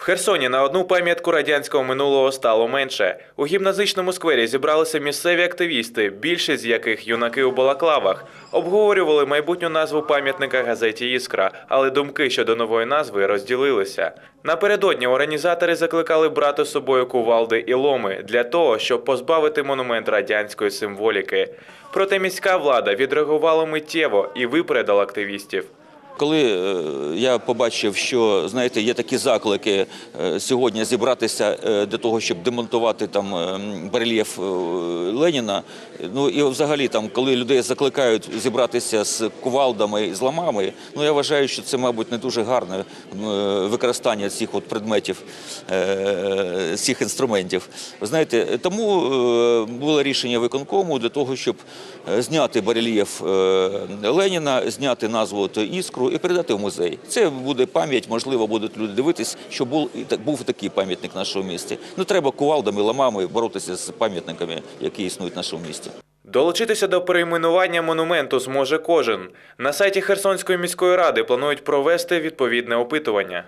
В Херсоні на одну пам'ятку радянського минулого стало менше. У гімназичному сквері зібралися місцеві активісти, більшість з яких юнаки у балаклавах. Обговорювали майбутню назву пам'ятника газеті Іскра, але думки щодо нової назви розділилися. Напередодні організатори закликали брати з собою кувалди і ломи для того, щоб позбавити монумент радянської символіки. Проте міська влада відреагувала миттєво і випередила активістів. Коли е, я побачив, що знаєте, є такі заклики е, сьогодні зібратися е, для того, щоб демонтувати там барельєф Леніна. Ну і взагалі, там, коли людей закликають зібратися з кувалдами і з ламами, ну я вважаю, що це, мабуть, не дуже гарне використання цих от предметів, цих інструментів. Ви знаєте, тому було рішення виконкому для того, щоб зняти барельєф Леніна, зняти назву от іскру і передати в музей. Це буде пам'ять, можливо, будуть люди дивитись, що був і так був такий пам'ятник в нашому місті. Не треба кувалдами, ламами боротися з пам'ятниками, які існують в нашому місті. Долучитися до перейменування монументу зможе кожен. На сайті Херсонської міської ради планують провести відповідне опитування.